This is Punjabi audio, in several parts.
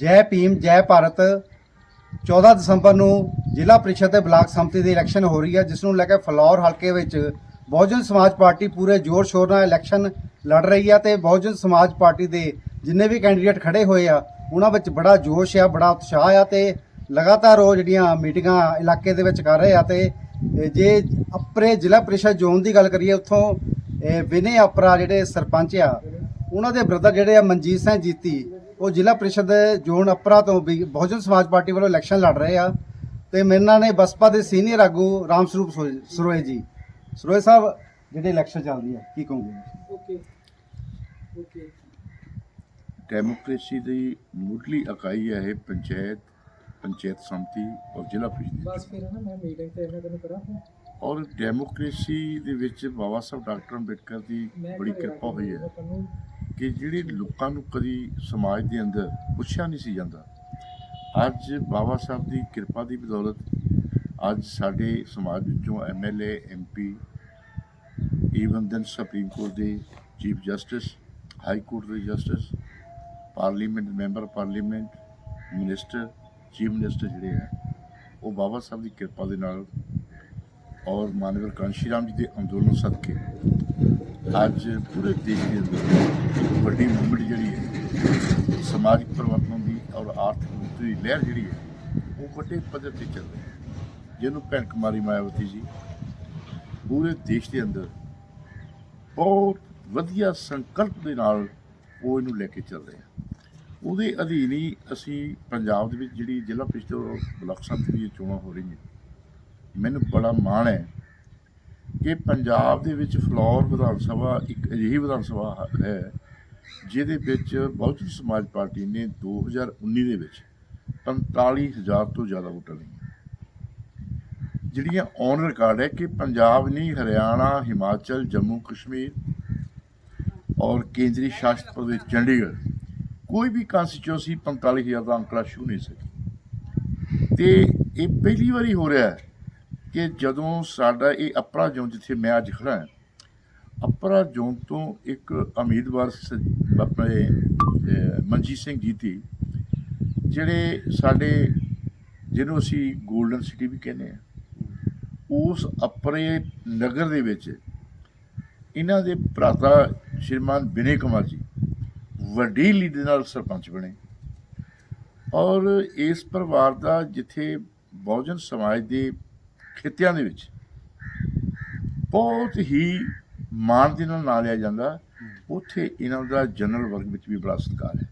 ਜੈ ਭੀਮ, ਜੈ ਭਾਰਤ। 14 ਦਸੰਬਰ ਨੂੰ ਜ਼ਿਲ੍ਹਾ ਪ੍ਰੀਸ਼ਦ ਤੇ ਬਲਾਕ ਸੰਮਤੀ ਦੀ ਇਲੈਕਸ਼ਨ ਹੋ ਰਹੀ ਹੈ, ਜਿਸ ਨੂੰ ਲੈ ਕੇ ਫਲੌਰ ਹਲਕੇ ਵਿੱਚ ਬਹੁਜਨ ਸਮਾਜ ਪਾਰਟੀ ਪੂਰੇ ਜ਼ੋਰ ਸ਼ੋਰ ਨਾਲ ਇਲੈਕਸ਼ਨ ਲੜ ਰਹੀ ਹੈ ਤੇ ਬਹੁਜਨ ਸਮਾਜ ਪਾਰਟੀ ਦੇ ਜਿੰਨੇ ਵੀ ਕੈਂਡੀਡੇਟ ਖੜੇ ਹੋਏ ਆ, ਉਹਨਾਂ ਵਿੱਚ ਬੜਾ ਜੋਸ਼ ਆ, ਬੜਾ ਉਤਸ਼ਾਹ ਆ ਤੇ ਲਗਾਤਾਰ ਉਹ ਜਿਹੜੀਆਂ ਮੀਟਿੰਗਾਂ ਇਲਾਕੇ ਦੇ ਵਿੱਚ ਕਰ ਰਹੇ ਆ ਤੇ ਜੇ ਅਪਰੇ ਜ਼ਿਲ੍ਹਾ ਪ੍ਰੀਸ਼ਦ ਜ਼ੋਨ ਦੀ ਗੱਲ ਕਰੀਏ, ਉੱਥੋਂ ਵਿਨੇ ਅਪਰਾ ਜਿਹੜੇ ਸਰਪੰਚ ਆ, ਉਹਨਾਂ ਦੇ ਬ੍ਰਦਰ ਜਿਹੜੇ ਆ, ਮਨਜੀਤ ਸਿੰਘ ਜੀਤੀ ਉਹ ਜ਼ਿਲ੍ਹਾ ਪ੍ਰੀਸ਼ਦ ਜ਼ੋਨ ਅਪਰਾ ਤੋਂ ਵੀ ਬਹੁਜਨ ਸਮਾਜ ਪਾਰਟੀ ਵੱਲੋਂ ਇਲੈਕਸ਼ਨ ਲੜ ਰਹੇ ਆ ਤੇ ਮੇਰੇ ਨਾਲ ਨੇ ਬਸਪਾ ਦੇ ਸੀਨੀਅਰ ਆਗੂ ਰਾਮ ਸਰੂਪ ਸਰੋਏ ਜੀ। ਸਰੋਏ ਸਾਹਿਬ ਜਿਹੜੇ ਇਲੈਕਸ਼ਨ ਚੱਲਦੀ ਹੈ ਕੀ ਕਹੋਗੇ? ਓਕੇ। ਓਕੇ। ਡੈਮੋਕ੍ਰੇਸੀ ਦੀ ਮੁੱਢਲੀ ਇਕਾਈ ਹੈ ਇਹ ਪੰਚਾਇਤ ਪੰਚਾਇਤ ਸਮਤੀ ਔਰ ਜ਼ਿਲ੍ਹਾ ਪ੍ਰੀਸ਼ਦ ਬਸ ਫਿਰ ਨਾ ਮੈਂ ਮੀਟਿੰਗ ਤੇ ਇਹਨਾਂ ਤੈਨੂੰ ਕਰਾਂ ਫਿਰ। ਔਰ ਡੈਮੋਕ੍ਰੇਸੀ ਦੇ ਵਿੱਚ ਬਾਬਾ ਸਾਹਿਬ ਡਾਕਟਰ ਅੰਬੇਡਕਰ ਦੀ ਬੜੀ ਕਿਰਪਾ ਹੋਈ ਹੈ। ਕਿ ਜਿਹੜੇ ਲੋਕਾਂ ਨੂੰ ਕਦੀ ਸਮਾਜ ਦੇ ਅੰਦਰ ਪੁੱਛਿਆ ਨਹੀਂ ਸੀ ਜਾਂਦਾ। ਅੱਜ ਬਾਬਾ ਸਾਹਿਬ ਦੀ ਕਿਰਪਾ ਦੀ ਬਦੌਲਤ ਅੱਜ ਸਾਡੇ ਸਮਾਜ ਵਿੱਚੋਂ MLA MP even then supreme court ਦੇ ਚੀਫ ਜਸਟਿਸ, ਹਾਈ ਕੋਰਟ ਦੇ justice, parliament member parliament minister, chief minister ਜਿਹੜੇ ਹੈ, ਉਹ ਬਾਬਾ ਸਾਹਿਬ ਦੀ ਕਿਰਪਾ ਦੇ ਨਾਲ ਔਰ ਮਾਨਵਰ ਕਾਂਸ਼ੀ ਰਾਮ ਜੀ ਦੇ ਅੰਦੋਲਨ ਸਦਕੇ। ਅੱਜ ਪੂਰੇ ਦੇਸ਼ ਦੇ ਅੰਦਰ ਵੱਡੀ ਮੂਵਮੈਂਟ ਜਿਹੜੀ ਹੈ, ਸਮਾਜਿਕ ਪਰਿਵਰਤਨ ਦੀ ਔਰ ਆਰਥਿਕ ਮੁਕਤੀ ਦੀ ਲਹਿਰ ਜਿਹੜੀ ਹੈ, ਉਹ ਵੱਡੇ ਪੱਧਰ ਤੇ ਚੱਲ ਰਹੀ ਹੈ। ਜਿਹਨੂੰ ਭੈਣ ਕੁਮਾਰੀ ਮਾਇਆਵਤੀ ਜੀ ਪੂਰੇ ਦੇਸ਼ ਦੇ ਅੰਦਰ ਬਹੁਤ ਵਧੀਆ ਸੰਕਲਪ ਦੇ ਨਾਲ ਉਹ ਇਹਨੂੰ ਲੈ ਕੇ ਚੱਲ ਰਹੇ ਆ ਉਹਦੇ ਅਧੀਨ ਹੀ ਅਸੀਂ ਪੰਜਾਬ ਦੇ ਵਿੱਚ ਜਿਹੜੀ ਜ਼ਿਲ੍ਹਾ ਪ੍ਰੀਸ਼ਦ ਔਰ ਬਲਾਕ ਸੰਮਤੀ ਦੀਆਂ ਚੋਣਾਂ ਹੋ ਰਹੀਆਂ ਮੈਨੂੰ ਬੜਾ ਮਾਣ ਹੈ ਕਿ ਪੰਜਾਬ ਦੇ ਵਿੱਚ ਫਲੌਰ ਵਿਧਾਨ ਸਭਾ ਇੱਕ ਅਜਿਹੀ ਵਿਧਾਨ ਸਭਾ ਹੈ ਜਿਹਦੇ ਵਿੱਚ ਬਹੁਜਨ ਸਮਾਜ ਪਾਰਟੀ ਨੇ 2019 ਦੇ ਵਿੱਚ 45000 ਤੋਂ ਜ਼ਿਆਦਾ ਵੋਟਾਂ ਲਈਆਂ। ਜਿਹੜੀਆਂ ਔਨ ਰਿਕਾਰਡ ਹੈ ਕਿ ਪੰਜਾਬ ਨੇ ਹਰਿਆਣਾ, ਹਿਮਾਚਲ, ਜੰਮੂ, ਕਸ਼ਮੀਰ ਔਰ ਕੇਂਦਰੀ ਸ਼ਾਸਿਤ ਪ੍ਰਦੇਸ਼ ਚੰਡੀਗੜ੍ਹ ਕੋਈ ਵੀ ਕਨਸਟੀਚੁਐਂਸੀ 45000 ਦਾ ਅੰਕੜਾ ਛੂ ਨਹੀਂ ਸਕੀ। ਤੇ ਇਹ ਪਹਿਲੀ ਵਾਰੀ ਹੋ ਰਿਹਾ ਹੈ ਕਿ ਜਦੋਂ ਸਾਡਾ ਇਹ ਅਪਰਾ ਜ਼ੋਨ ਜਿੱਥੇ ਮੈਂ ਅੱਜ ਖੜਾ ਹਾਂ, ਅਪਰਾ ਜ਼ੋਨ ਤੋਂ ਇੱਕ ਉਮੀਦਵਾਰ ਆਪਣੇ ਮਨਜੀਤ ਸਿੰਘ ਜੀਤੀ ਜਿਹੜੇ ਸਾਡੇ, ਜਿਹਨੂੰ ਅਸੀਂ 골ਡਨ ਸਿਟੀ ਵੀ ਕਹਿੰਦੇ ਆ ਉਸ ਅਪਰੇ ਨਗਰ ਦੇ ਵਿੱਚ ਇਹਨਾਂ ਦੇ ਭਰਾਤਾ ਸ਼੍ਰੀਮਾਨ ਵਿਨੇ ਕੁਮਾਰ ਜੀ ਵੱਡੀ ਲੀਡ ਨਾਲ ਸਰਪੰਚ ਬਣੇ ਔਰ ਇਸ ਪਰਿਵਾਰ ਦਾ ਜਿੱਥੇ ਬਹੁਜਨ ਸਮਾਜ ਦੇ ਖਿੱਤਿਆਂ ਦੇ ਵਿੱਚ। ਬਹੁਤ ਹੀ ਮਾਣ ਦੇ ਨਾਲ ਨਾਂ ਲਿਆ ਜਾਂਦਾ। ਉੱਥੇ ਇਹਨਾਂ ਦਾ ਜਨਰਲ ਵਰਗ ਵਿੱਚ ਵੀ ਬੜਾ ਸਤਿਕਾਰ ਹੈ।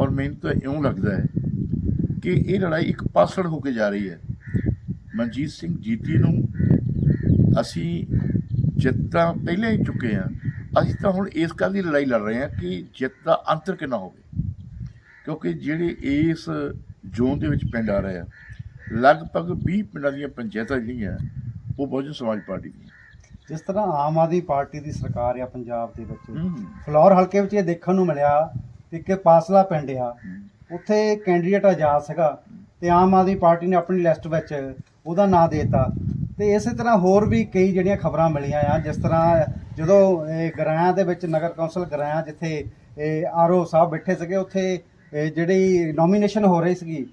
ਔਰ ਮੈਨੂੰ ਤਾਂ ਇਉਂ ਲੱਗਦਾ ਹੈ ਕਿ ਇਹ ਲੜਾਈ ਇੱਕ ਪਾਸੜ ਹੋ ਕੇ ਜਾ ਰਹੀ ਹੈ। ਮਨਜੀਤ ਸਿੰਘ ਜੀਤੀ ਨੂੰ ਅਸੀਂ ਜਿੱਤ ਤਾਂ ਪਹਿਲਾਂ ਹੀ ਚੁੱਕੇ ਹਾਂ। ਅਸੀਂ ਤਾਂ ਹੁਣ ਇਸ ਗੱਲ ਦੀ ਲੜਾਈ ਲੜ ਰਹੇ ਹਾਂ ਕਿ ਜਿੱਤ ਦਾ ਅੰਤਰ ਕਿੰਨਾ ਹੋਵੇ। ਕਿਉਂਕਿ ਜਿਹੜੇ ਇਸ ਜ਼ੋਨ ਦੇ ਵਿੱਚ ਪਿੰਡ ਆ ਰਹੇ ਆ ਲਗਭਗ 20 ਪਿੰਡਾਂ ਦੀਆਂ ਪੰਚਾਇਤਾਂ ਜਿਹੜੀਆਂ ਉਹ ਬਹੁਜਨ ਸਮਾਜ ਪਾਰਟੀ ਦੀਆਂ। ਜਿਸ ਤਰ੍ਹਾਂ ਆਮ ਆਦਮੀ ਪਾਰਟੀ ਦੀ ਸਰਕਾਰ ਆ ਪੰਜਾਬ ਦੇ ਵਿੱਚ। ਫਲੌਰ ਹਲਕੇ ਵਿੱਚ ਇਹ ਦੇਖਣ ਨੂੰ ਮਿਲਿਆ ਕਿ ਕਿ ਪਾਸਲਾ ਪਿੰਡ ਆ ਉੱਥੇ ਕੈਂਡੀਡੇਟ ਆਜ਼ਾਦ ਸੀਗਾ ਤੇ ਆਮ ਆਦਮੀ ਪਾਰਟੀ ਨੇ ਆਪਣੀ ਲਿਸਟ ਵਿੱਚ ਉਹਦਾ ਨਾਂ ਦੇਤਾ। ਤੇ ਇਸੇ ਤਰ੍ਹਾਂ ਹੋਰ ਵੀ ਕਈ ਜਿਹੜੀਆਂ ਖਬਰਾਂ ਮਿਲੀਆਂ ਆ ਜਿਸ ਤਰ੍ਹਾਂ ਜਦੋਂ ਇਹ ਗਰਾਇਆ ਦੇ ਵਿੱਚ ਨਗਰ ਕੌਂਸਲ ਗਰਾਇਆ ਜਿੱਥੇ ਇਹ ਆਰਓ ਸਾਹਿਬ ਬੈਠੇ ਸੀਗੇ ਉੱਥੇ ਜਿਹੜੀ ਨੋਮੀਨੇਸ਼ਨ ਹੋ ਰਹੀ ਸੀਗੀ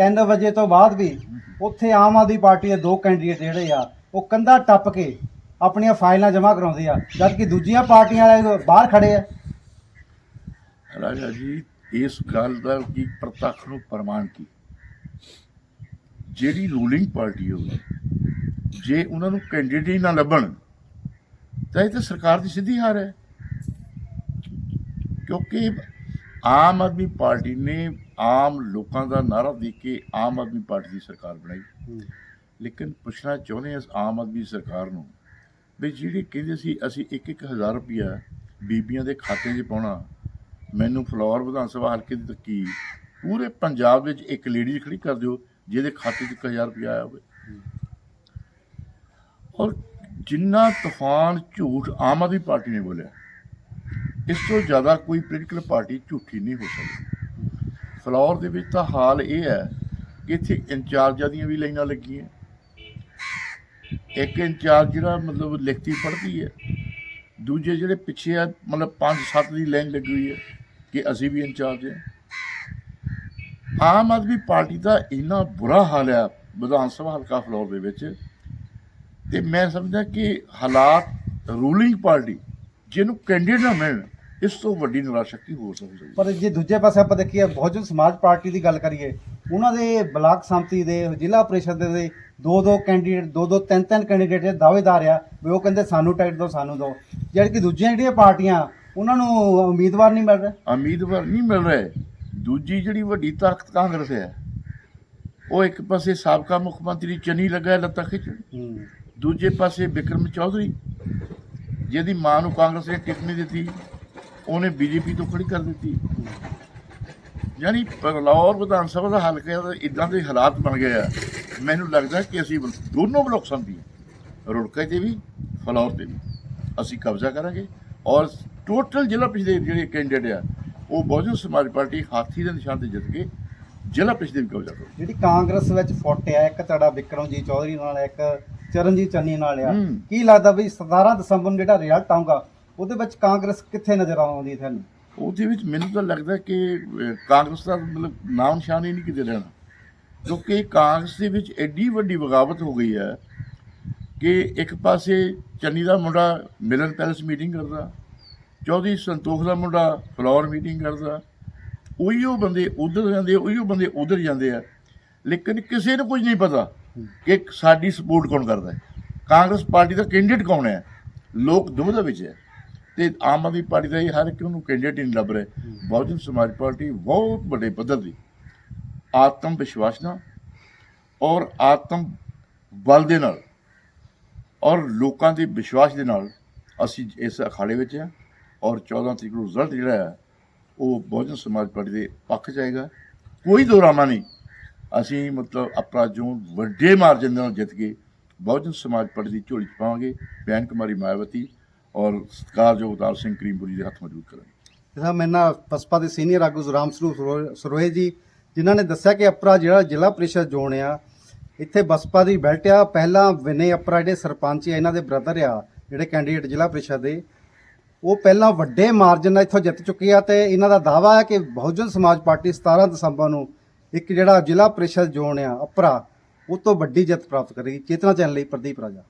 3 ਵਜੇ ਤੋਂ ਬਾਅਦ ਵੀ ਉੱਥੇ ਆਮ ਆਦਮੀ ਪਾਰਟੀ ਦੇ ਦੋ ਕੈਂਡੀਡੇਟ ਜਿਹੜੇ ਆ, ਉਹ ਕੰਧਾ ਟੱਪ ਕੇ ਆਪਣੀਆਂ ਫਾਈਲਾਂ ਜਮ੍ਹਾਂ ਕਰਾਉਂਦੇ ਆ ਜਦ ਕਿ ਦੂਜੀਆਂ ਪਾਰਟੀਆਂ ਵਾਲੇ ਬਾਹਰ ਖੜੇ ਆ। ਰਾਜਾ ਜੀ, ਇਸ ਗੱਲ ਦਾ ਕੀ ਪ੍ਰਤੱਖ ਨੂੰ ਪ੍ਰਮਾਣ ਕੀ? ਜਿਹੜੀ ਰੂਲਿੰਗ ਪਾਰਟੀ ਹੋਵੇ, ਜੇ ਉਹਨਾਂ ਨੂੰ ਕੈਂਡੀਡੇਟ ਹੀ ਨਾ ਲੱਭਣ, ਤਾਂ ਇਹ ਤਾਂ ਸਰਕਾਰ ਦੀ ਸਿੱਧੀ ਹਾਰ ਹੈ। ਕਿਉਂਕਿ ਆਮ ਆਦਮੀ ਪਾਰਟੀ ਨੇ ਆਮ ਲੋਕਾਂ ਦਾ ਨਾਰਾ ਦੇ ਕੇ ਆਮ ਆਦਮੀ ਪਾਰਟੀ ਦੀ ਸਰਕਾਰ ਬਣਾਈ। ਲੇਕਿਨ ਪੁੱਛਣਾ ਚਾਹੁੰਦੇ ਹਾਂ ਆਮ ਆਦਮੀ ਸਰਕਾਰ ਨੂੰ ਵੀ ਜਿਹੜੇ ਕਹਿੰਦੇ ਸੀ ਅਸੀਂ 1-1000 ਰੁਪਇਆ ਬੀਬੀਆਂ ਦੇ ਖਾਤੇ 'ਚ ਪਾਉਣਾ ਮੈਨੂੰ ਫਲੋਰ ਵਿਧਾਨ ਸਭਾ ਹਲਕੇ ਦੀ ਤੱਕੀ ਪੂਰੇ ਪੰਜਾਬ ਵਿੱਚ ਇੱਕ ਲੇਡੀ ਖੜੀ ਕਰ ਦਿਓ ਜਿਹਦੇ ਖਾਤੇ 'ਚ 1000 ਰੁਪਇਆ ਆਇਆ ਹੋਵੇ। ਔਰ ਜਿੰਨਾ ਤੂਫਾਨ ਝੂਠ ਆਮ ਆਦਮੀ ਪਾਰਟੀ ਨੇ ਬੋਲਿਆ ਇਸ ਤੋਂ ਜ਼ਿਆਦਾ ਕੋਈ ਪੋਲੀਟੀਕਲ ਪਾਰਟੀ ਝੂਠੀ ਨਹੀਂ ਹੋ ਸਕਦੀ। ਫਲੌਰ ਦੇ ਵਿੱਚ ਤਾਂ ਹਾਲ ਇਹ ਹੈ ਕਿ ਇੱਥੇ ਇੰਚਾਰਜਾਂ ਦੀਆਂ ਵੀ ਲਾਈਨਾਂ ਲੱਗੀਆਂ। ਇੱਕ ਇੰਚਾਰਜ ਜਿਹੜਾ ਮਤਲਬ ਲਿਖਤੀ ਪੜ੍ਹਦੀ ਹੈ, ਦੂਜੇ ਜਿਹੜੇ ਪਿੱਛੇ ਆ, ਮਤਲਬ 5-7 ਦੀ ਲਾਈਨ ਲੱਗੀ ਹੋਈ ਹੈ ਕਿ ਅਸੀਂ ਵੀ ਇੰਚਾਰਜ ਹਾਂ। ਆਮ ਆਦਮੀ ਪਾਰਟੀ ਦਾ ਇੰਨਾ ਬੁਰਾ ਹਾਲ ਹੈ ਵਿਧਾਨ ਸਭਾ ਹਲਕਾ ਫਲੋਰ ਦੇ ਵਿੱਚ ਤੇ ਮੈਂ ਸਮਝਦਾ ਕਿ ਹਾਲਾਤ ਰੂਲਿੰਗ ਪਾਰਟੀ, ਜਿਹਨੂੰ ਕੈਂਡੀਡੇਟ ਨਾ ਮਿਲਣ ਇਸ ਤੋਂ ਵੱਡੀ ਨਿਰਾਸ਼ਾ ਕੀ ਹੋ ਸਕਦੀ ਹੈ ਪਰ ਜੇ ਦੂਜੇ ਪਾਸੇ ਆਪਾਂ ਦੇਖੀਏ ਬਹੁਜਨ ਸਮਾਜ ਪਾਰਟੀ ਦੀ ਗੱਲ ਕਰੀਏ ਉਹਨਾਂ ਦੇ ਬਲਾਕ ਸੰਮਤੀ ਦੇ ਜ਼ਿਲ੍ਹਾ ਪ੍ਰੀਸ਼ਦ ਦੇ ਦੋ ਦੋ ਕੈਂਡੀਡੇਟ ਦੋ ਦੋ ਤਿੰਨ ਤਿੰਨ ਕੈਂਡੀਡੇਟ ਦੇ ਦਾਅਵੇਦਾਰ ਆ ਵੀ ਉਹ ਕਹਿੰਦੇ ਸਾਨੂੰ ਟਿਕਟ ਦਿਓ ਸਾਨੂੰ ਦਿਓ। ਜਿਹੜੀ ਕਿ ਦੂਜੀਆਂ ਜਿਹੜੀਆਂ ਪਾਰਟੀਆਂ ਉਹਨਾਂ ਨੂੰ ਉਮੀਦਵਾਰ ਨਹੀਂ ਮਿਲ ਰਿਹਾ। ਉਮੀਦਵਾਰ ਨਹੀਂ ਮਿਲ ਰਹੇ। ਦੂਜੀ ਜਿਹੜੀ ਵੱਡੀ ਤਾਕਤ ਕਾਂਗਰਸ ਹੈ ਉਹ ਇੱਕ ਪਾਸੇ ਸਾਬਕਾ ਮੁੱਖ ਮੰਤਰੀ ਚੰਨੀ ਲੱਗਾ ਲੱਤਾਂ ਖਿੱਚਣ। ਦੂਜੇ ਪਾਸੇ ਵਿਕਰਮ ਚੌਧਰੀ ਜਿਹਦੀ ਮਾਂ ਨੂੰ ਕਾਂਗਰਸ ਨੇ ਟਿਕਟ ਨਹੀਂ ਦਿੱਤੀ। ਉਹਨੇ ਬੀਜੇਪੀ ਤੋਂ ਖੜੀ ਕਰ ਦਿੱਤੀ। ਯਾਨੀ ਪਰਲੌਰ ਵਿਧਾਨ ਸਭਾ ਦਾ ਹਲਕਾ ਦਾ ਇਦਾਂ ਦੇ ਹਾਲਾਤ ਬਣ ਗਏ ਆ। ਮੈਨੂੰ ਲੱਗਦਾ ਕਿ ਅਸੀਂ ਦੋਨੋਂ ਬਲੋਕ ਸੰਧੀ ਰੁੜਕੇ ਤੇ ਵੀ ਫਲੌਰ ਤੇ ਵੀ ਅਸੀਂ ਕਬਜ਼ਾ ਕਰਾਂਗੇ ਔਰ ਟੋਟਲ ਜ਼ਿਲ੍ਹਾ ਪਿਛਲੇ ਜਿਹੜੇ ਕੈਂਡੀਡੇਟ ਆ ਉਹ ਬਹੁਜਨ ਸਮਾਜ ਪਾਰਟੀ ਹਾਥੀ ਦੇ ਨਿਸ਼ਾਨ ਤੇ ਜਿੱਤ ਕੇ ਜ਼ਿਲ੍ਹਾ ਪਿਛਲੇ ਵੀ ਕਬਜ਼ਾ ਕਰੋ ਜਿਹੜੀ ਕਾਂਗਰਸ ਵਿੱਚ ਫੁੱਟ ਆ ਇੱਕ ਤੁਹਾਡਾ ਵਿਕਰਮਜੀਤ ਚੌਧਰੀ ਨਾਲ ਇੱਕ ਚਰਨਜੀਤ ਚੰਨੀ ਨਾਲ ਆ। ਕੀ ਲੱਗਦਾ ਵੀ 17 ਦਸੰਬਰ ਨੂੰ ਜਿਹੜਾ ਰਿਜ਼ਲਟ ਆਊਗਾ ਉਹਦੇ ਵਿੱਚ ਕਾਂਗਰਸ ਕਿੱਥੇ ਨਜ਼ਰ ਆਉਂਦੀ ਤੁਹਾਨੂੰ? ਉਹਦੇ ਵਿੱਚ ਮੈਨੂੰ ਤਾਂ ਲੱਗਦਾ ਕਿ ਅਹ, ਕਾਂਗਰਸ ਦਾ ਮਤਲਬ ਨਾਮ ਨਿਸ਼ਾਨ ਹੀ ਨਹੀਂ ਕਿਤੇ ਰਹਿਣਾ। ਕਿਉਂਕਿ ਕਾਂਗਰਸ ਦੇ ਵਿੱਚ ਐਡੀ ਵੱਡੀ ਬਗਾਵਤ ਹੋ ਗਈ ਹੈ ਕਿ ਇੱਕ ਪਾਸੇ ਚੰਨੀ ਦਾ ਮੁੰਡਾ ਮਿਲਨ ਪੈਲਸ ਮੀਟਿੰਗ ਕਰਦਾ ਚੌਧਰੀ ਸੰਤੋਖ ਦਾ ਮੁੰਡਾ ਫਲੋਰ ਮੀਟਿੰਗ ਕਰਦਾ ਉਹੀਓ ਬੰਦੇ ਉਧਰ ਜਾਂਦੇ ਉਹੀਓ ਬੰਦੇ ਉਧਰ ਜਾਂਦੇ ਆ। ਲੇਕਿਨ ਕਿਸੇ ਨੂੰ ਕੁਝ ਨਹੀਂ ਪਤਾ ਕਿ ਸਾਡੀ ਸਪੋਰਟ ਕੌਣ ਕਰਦਾ ਹੈ। ਕਾਂਗਰਸ ਪਾਰਟੀ ਦਾ ਕੈਂਡੀਡੇਟ ਕੌਣ ਹੈ? ਲੋਕ ਦੁਬਿਧਾ ਵਿੱਚ ਹੈ। ਤੇ ਆਮ ਆਦਮੀ ਪਾਰਟੀ ਦਾ ਇਹ ਹਰ ਇੱਕ ਨੂੰ ਕੈਂਡੀਡੇਟ ਹੀ ਨਹੀਂ ਲੱਭ ਰਿਹਾ। ਬਹੁਜਨ ਸਮਾਜ ਪਾਰਟੀ ਬਹੁਤ ਵੱਡੇ ਪੱਧਰ ਦੀ ਆਤਮ ਵਿਸ਼ਵਾਸ ਨਾਲ ਔਰ ਆਤਮ ਬਲ ਦੇ ਨਾਲ ਔਰ ਲੋਕਾਂ ਦੇ ਵਿਸ਼ਵਾਸ ਦੇ ਨਾਲ ਅਸੀਂ ਇਸ ਅਖਾੜੇ ਵਿੱਚ ਆ ਔਰ 14 ਤਰੀਕ ਨੂੰ ਰਿਜ਼ਲਟ ਜਿਹੜਾ ਹੈ, ਉਹ ਬਹੁਜਨ ਸਮਾਜ ਪਾਰਟੀ ਦੇ ਪੱਖ 'ਚ ਆਏਗਾ। ਕੋਈ ਦੋਰਾਮਾ ਨਹੀਂ। ਅਸੀਂ ਮਤਲਬ ਆਪਣਾ ਜੋ ਵੱਡੇ ਮਾਰਜਨ ਨਾਲ ਜਿੱਤ ਕੇ ਬਹੁਜਨ ਸਮਾਜ ਪਾਰਟੀ ਦੀ ਝੋਲੀ 'ਚ ਪਾਵਾਂਗੇ। ਬੈਨ ਕੁਮਾਰੀ ਮਾਇਆਵਤੀ ਔਰ ਸਤਿਕਾਰਯੋਗ ਅਵਤਾਰ ਸਿੰਘ ਕਰੀਮਪੁਰੀ ਦੇ ਹੱਥ ਮੌਜੂਦ ਕਰਾਂਗੇ ਜਿਹੜਾ ਮੇਰੇ ਨਾਲ ਬਸਪਾ ਦੇ ਸੀਨੀਅਰ ਆਗੂ ਜ਼ੁਰਾਮ ਸਰੂਪ ਸਰੋ- ਸਰੋਏ ਜੀ, ਜਿਨ੍ਹਾਂ ਨੇ ਦੱਸਿਆ ਕਿ ਅਪਰਾ ਜਿਹੜਾ ਜ਼ਿਲ੍ਹਾ ਪ੍ਰੀਸ਼ਦ ਜੋਨ ਆ, ਇੱਥੇ ਬਸਪਾ ਦੀ ਬੈਲਟ ਆ। ਪਹਿਲਾਂ ਵਿਨੇ ਅਪਰਾ ਜਿਹੜੇ ਸਰਪੰਚ ਆ, ਇਹਨਾਂ ਦੇ ਬ੍ਰਦਰ ਆ, ਜਿਹੜੇ ਕੈਂਡੀਡੇਟ ਜ਼ਿਲ੍ਹਾ ਪ੍ਰੀਸ਼ਦ ਦੇ, ਉਹ ਪਹਿਲਾਂ ਵੱਡੇ ਮਾਰਜਨ ਨਾਲ ਇੱਥੋਂ ਜਿੱਤ ਚੁੱਕੇ ਆ ਤੇ ਇਹਨਾਂ ਦਾ ਦਾਵਾ ਹੈ ਕਿ ਬਹੁਜਨ ਸਮਾਜ ਪਾਰਟੀ 17 ਦਸੰਬਰ ਨੂੰ ਇੱਕ ਜਿਹੜਾ ਜ਼ਿਲ੍ਹਾ ਪ੍ਰੀਸ਼ਦ ਜੋਨ ਆ, ਅਪਰਾ, ਉਹ ਤੋਂ ਵੱਡੀ ਜਿੱਤ ਪ੍ਰਾਪਤ ਕਰੇਗੀ। ਚੇਤਨਾ ਚੈਨਲ ਲਈ ਪ੍ਰਦੀਪ ਰਾਜਾ।